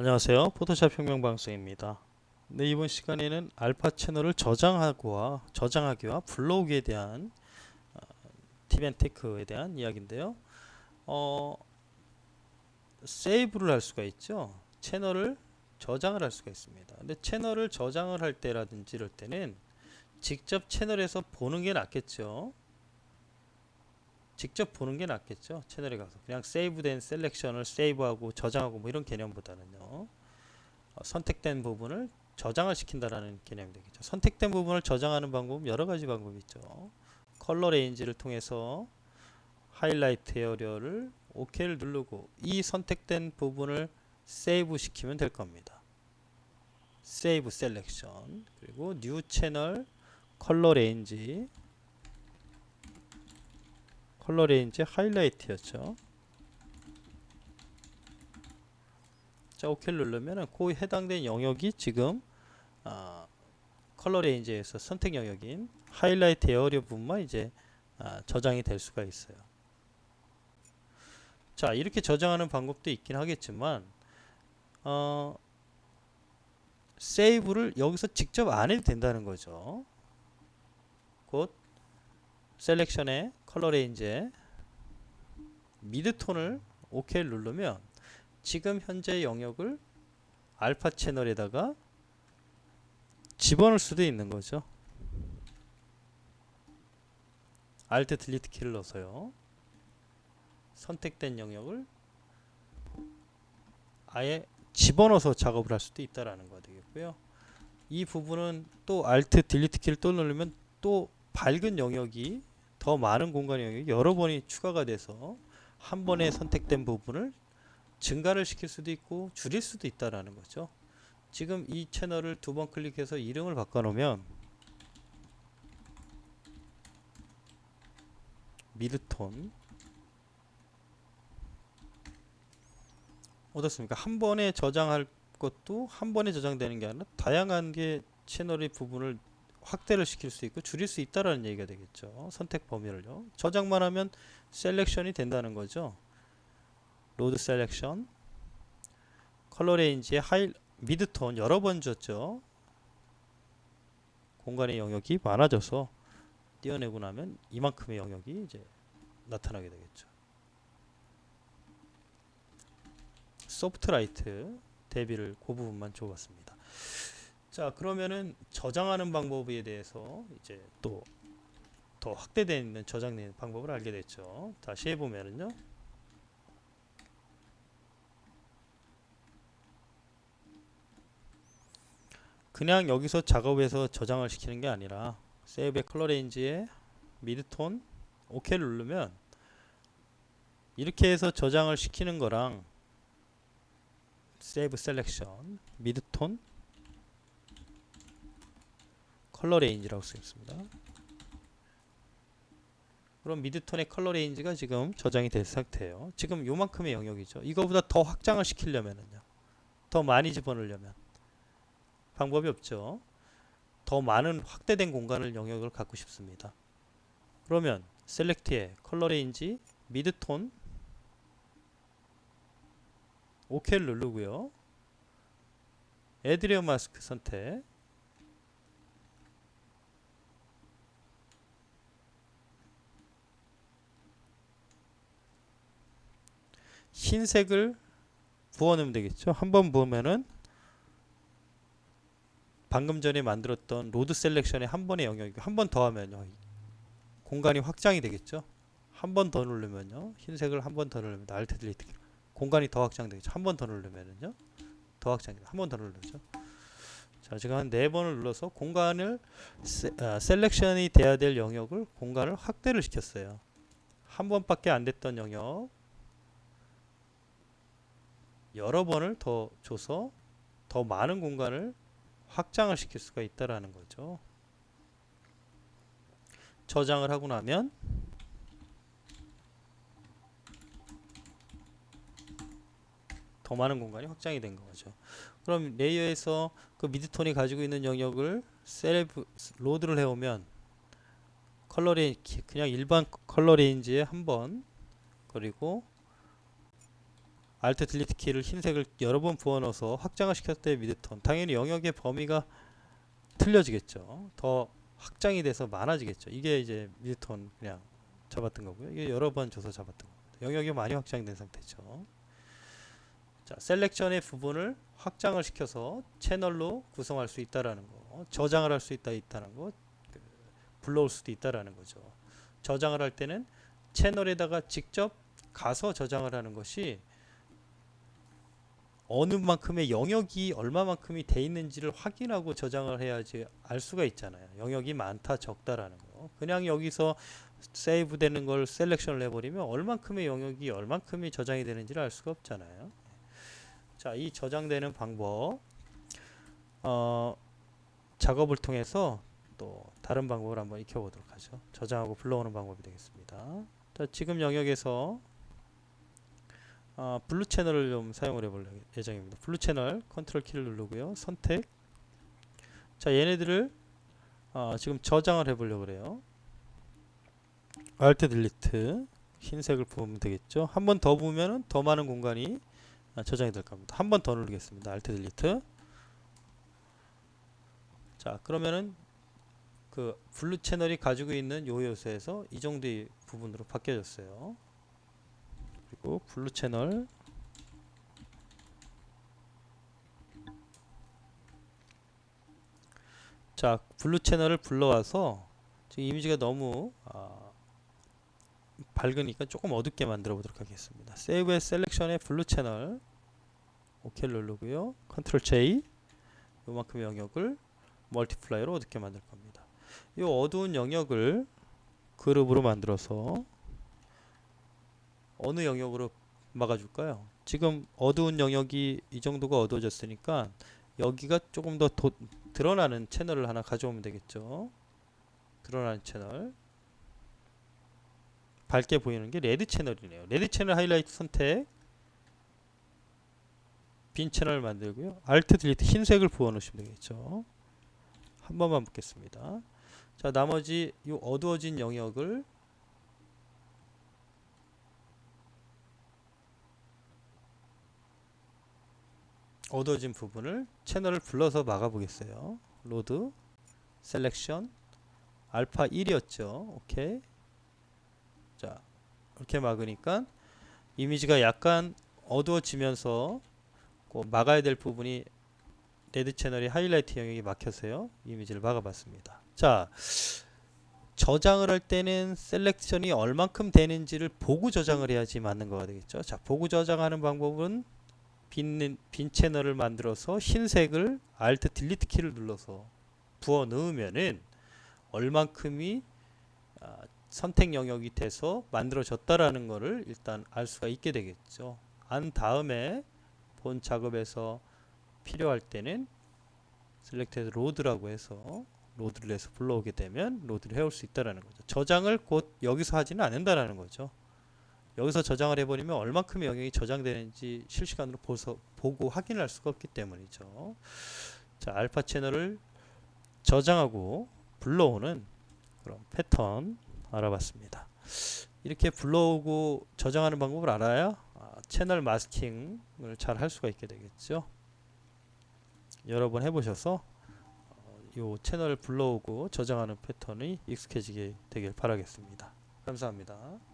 안녕하세요. 포토샵 혁명방송입니다. 네, 이번 시간에는 알파 채널을 저장하고와 저장하기와 불러오기에 대한 어, 팁앤테크에 대한 이야기인데요. 어, 세이브를 할 수가 있죠. 채널을 저장을 할 수가 있습니다. 근데 채널을 저장을 할 때라든지 이럴 때는 직접 채널에서 보는 게 낫겠죠. 직접 보는 게 낫겠죠 채널에 가서. 그냥 세이브된 셀렉션을 세이브하고 저장하고 뭐 이런 개념보다는요 어, 선택된 부분을 저장을 시킨다라는 개념이 되겠죠. 선택된 부분을 저장하는 방법은 여러 가지 방법이 있죠. 컬러 레인지를 통해서 하이라이트 에어리어를 OK를 누르고 이 선택된 부분을 세이브 시키면 될 겁니다. 세이브 셀렉션 그리고 뉴 채널 컬러 레인지 컬러 레인지 하이라이트였죠. 자, 오케이를 누르면은 그 해당된 영역이 지금 아, 컬러 레인지에서 선택 영역인 하이라이트 에어리어 부분만 이제 아, 저장이 될 수가 있어요. 자, 이렇게 저장하는 방법도 있긴 하겠지만 어, 세이브를 여기서 직접 안 해도 된다는 거죠. 곧 셀렉션에 컬러 레인지에 미드톤을 OK 누르면 지금 현재 영역을 알파 채널에다가 집어넣을 수도 있는 거죠. Alt 딜리트 키를 넣어서요. 선택된 영역을 아예 집어넣어서 작업을 할 수도 있다라는 거 되겠고요. 이 부분은 또 Alt 딜리트 키를 또 누르면 또 밝은 영역이 더 많은 공간 영역이 여러 번이 추가가 돼서 한 번에 선택된 부분을 증가를 시킬 수도 있고 줄일 수도 있다라는 거죠. 지금 이 채널을 두 번 클릭해서 이름을 바꿔놓으면 미드톤 어떻습니까? 한 번에 저장할 것도 한 번에 저장되는 게 아니라 다양한 게 채널의 부분을 확대를 시킬 수 있고 줄일 수 있다라는 얘기가 되겠죠. 선택 범위를요. 저장만 하면 셀렉션이 된다는 거죠. 로드 셀렉션 컬러 레인지의 하이 미드톤 여러 번 줬죠. 공간의 영역이 많아져서 띄어내고 나면 이만큼의 영역이 이제 나타나게 되겠죠. 소프트 라이트 대비를 그 부분만 줘봤습니다. 자 그러면은 저장하는 방법에 대해서 이제 또더 있는 저장되는 방법을 알게 됐죠. 다시 해보면은요. 그냥 여기서 작업해서 저장을 시키는 게 아니라 세이브의 컬러 레인지에 미드톤 OK를 누르면 이렇게 해서 저장을 시키는 거랑 세이브 셀렉션 미드톤 컬러 레인지라고 쓰겠습니다. 그럼 미드톤의 컬러 레인지가 지금 저장이 된 상태예요. 지금 요만큼의 영역이죠. 이거보다 더 확장을 시키려면은요. 더 많이 집어넣으려면 방법이 없죠. 더 많은 확대된 공간을 영역을 갖고 싶습니다. 그러면 셀렉트에 컬러 레인지 미드톤 OK를 누르고요. 에드리어 마스크 선택 흰색을 부어넣으면 되겠죠. 한번 부으면은 방금 전에 만들었던 로드 셀렉션의 한 번의 영역이 한번 더 하면요. 공간이 확장이 되겠죠. 한 번 더 누르면요. 흰색을 한 번 더 누르면 알트 딜리트 공간이 더 확장되겠죠. 한 번 더 누르면은요. 더 확장이 한번 더 누르죠. 자, 지금 한 네 번을 눌러서 공간을 세, 아, 셀렉션이 돼야 될 영역을 공간을 확대를 시켰어요. 한 번밖에 안 됐던 영역 여러 번을 더 줘서 더 많은 공간을 확장을 시킬 수가 있다라는 거죠. 저장을 하고 나면 더 많은 공간이 확장이 된 거죠. 그럼 레이어에서 그 미드톤이 가지고 있는 영역을 셀프 로드를 해오면 컬러 레인지 그냥 일반 컬러 레인지에 한 번 그리고 Alt 딜리트 키를 흰색을 여러 번 부어 넣어서 확장을 시켰을 때 미드톤 당연히 영역의 범위가 틀려지겠죠. 더 확장이 돼서 많아지겠죠. 이게 이제 미드톤 그냥 잡았던 거고요. 이게 여러 번 줘서 잡았던 겁니다. 영역이 많이 확장된 상태죠. 자, 셀렉션의 부분을 확장을 시켜서 채널로 구성할 수 있다라는 거, 저장을 할 수 있다 있다는 거, 그, 불러올 수도 있다라는 거죠. 저장을 할 때는 채널에다가 직접 가서 저장을 하는 것이 어느 만큼의 영역이 얼마만큼이 돼 있는지를 확인하고 저장을 해야지 알 수가 있잖아요. 영역이 많다 적다라는 거. 그냥 여기서 세이브 되는 걸 셀렉션을 해버리면 얼만큼의 영역이 얼만큼이 저장이 되는지를 알 수가 없잖아요. 자, 이 저장되는 방법 어, 작업을 통해서 또 다른 방법을 한번 익혀보도록 하죠. 저장하고 불러오는 방법이 되겠습니다. 자, 지금 영역에서 아, 블루 채널을 좀 사용을 해볼 예정입니다. 블루 채널 컨트롤 키를 누르고요. 선택. 자, 얘네들을 아, 지금 저장을 해보려고 그래요. Alt 딜리트 흰색을 부으면 되겠죠. 한 번더 부으면 더 많은 공간이 아, 저장이 될 겁니다. 한 번 더 누르겠습니다. Alt 딜리트. 자, 그러면은 그 블루 채널이 가지고 있는 요 요소에서 이 정도의 부분으로 바뀌어졌어요. 그리고 블루 채널. 자 블루 채널을 불러와서 지금 이미지가 너무 아, 밝으니까 조금 어둡게 만들어 보도록 하겠습니다. 세이브 의 셀렉션의 블루 채널. 오케이 누르고요. 컨트롤 J. 요만큼의 영역을 멀티플라이로 어둡게 만들 겁니다. 이 어두운 영역을 그룹으로 만들어서 어느 영역으로 막아줄까요? 지금 어두운 영역이 이 정도가 어두워졌으니까 여기가 조금 더 도, 드러나는 채널을 하나 가져오면 되겠죠. 드러나는 채널 밝게 보이는 게 레드 채널이네요. 레드 채널 하이라이트 선택 빈 채널 만들고요. Alt 딜리트 흰색을 부어 놓으시면 되겠죠. 한 번만 붙겠습니다. 자 나머지 이 어두워진 영역을 어두워진 부분을 채널을 불러서 막아보겠어요. 로드, 셀렉션, 알파 1이었죠. 오케이. 자, 이렇게 막으니까 이미지가 약간 어두워지면서 그 막아야 될 부분이 레드 채널이 하이라이트 영역이 막혀서요. 이미지를 막아봤습니다. 자, 저장을 할 때는 셀렉션이 얼만큼 되는지를 보고 저장을 해야지 맞는 거가 되겠죠. 자, 보고 저장하는 방법은 빈, 빈 채널을 만들어서 흰색을 Alt 딜리트 키를 눌러서 부어 넣으면은 얼만큼이 아, 선택 영역이 돼서 만들어졌다라는 것을 일단 알 수가 있게 되겠죠. 안 다음에 본 작업에서 필요할 때는 셀렉트 로드라고 해서 로드를 해서 불러오게 되면 로드를 해올 수 있다라는 거죠. 저장을 곧 여기서 하지는 않는다라는 거죠. 여기서 저장을 해버리면 얼만큼의 영역이 저장되는지 실시간으로 보서, 보고 확인할 수가 없기 때문이죠. 자, 알파 채널을 저장하고 불러오는 그런 패턴 알아봤습니다. 이렇게 불러오고 저장하는 방법을 알아야 아, 채널 마스킹을 잘 할 수가 있게 되겠죠. 여러 번 해보셔서 어, 이 채널을 불러오고 저장하는 패턴이 익숙해지게 되길 바라겠습니다. 감사합니다.